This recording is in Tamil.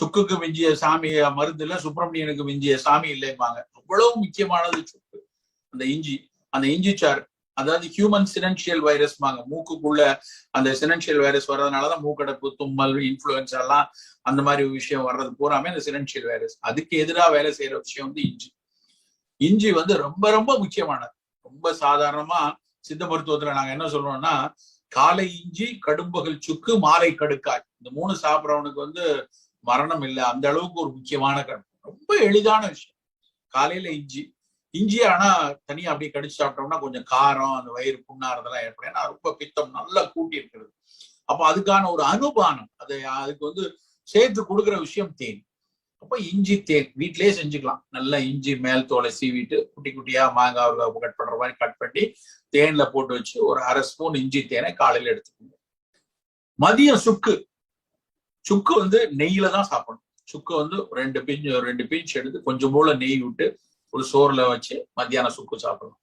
சுக்குக்கு மிஞ்சிய சாமி மருந்து இல்ல சுப்பிரமணியனுக்கு மிஞ்சிய சாமி இல்லைம்பாங்க. அவ்வளவு முக்கியமானது சுக்கு. அந்த இஞ்சி அந்த இஞ்சி சார் அதாவது ஹியூமன் சினன்ஷியல் வைரஸ்மாங்க மூக்குக்குள்ள அந்த சினன்ஷியல் வைரஸ் வர்றதுனாலதான் மூக்கடைப்பு தும்மல் இன்ஃபுளுன்ஸ் எல்லாம் அந்த மாதிரி விஷயம் வர்றது. பூராமே அந்த சினன்ஷியல் வைரஸ் அதுக்கு எதிராக வேலை செய்யற விஷயம் வந்து இஞ்சி. இஞ்சி வந்து ரொம்ப ரொம்ப முக்கியமானது. ரொம்ப சாதாரணமா சித்த மருத்துவத்துல நாங்க என்ன சொல்றோம்னா காலை இஞ்சி கடும்பகல் சுக்கு மாலை கடுக்காய். இந்த மூணு சாப்பிட்றவனுக்கு வந்து மரணம் இல்லை அந்த அளவுக்கு ஒரு முக்கியமான கணக்கு ரொம்ப எளிதான விஷயம். காலையில இஞ்சி. இஞ்சி ஆனா தனியா அப்படியே கடிச்சு சாப்பிட்டோம்னா கொஞ்சம் காரம் அந்த வயிறு புண்ணாறதெல்லாம் ஏற்படும். ஏன்னா ரொம்ப பித்தம் நல்லா கூட்டி இருக்கிறது. அப்போ அதுக்கான ஒரு அனுபானம் அதை அதுக்கு வந்து சேர்த்து கொடுக்குற விஷயம் தேன். அப்போ இஞ்சி தேன். வீட்டிலேயே செஞ்சுக்கலாம். நல்லா இஞ்சி மேல் தோலை சீவிட்டு குட்டி குட்டியா மாங்காய் கட் பண்ற மாதிரி கட் பண்ணி தேன்ல போட்டு வச்சு ஒரு அரை ஸ்பூன் இஞ்சி தேனை காலையில எடுத்துக்கணும் மதியம் சுக்கு. சுக்கு வந்து நெய்யில தான் சாப்பிடணும். சுக்கு வந்து ரெண்டு பிஞ்சு ரெண்டு பிஞ்ச் எடுத்து கொஞ்சம் போல நெய் விட்டு ஒரு சோறுல வச்சு மத்தியானம் சுக்கு சாப்பிடணும்.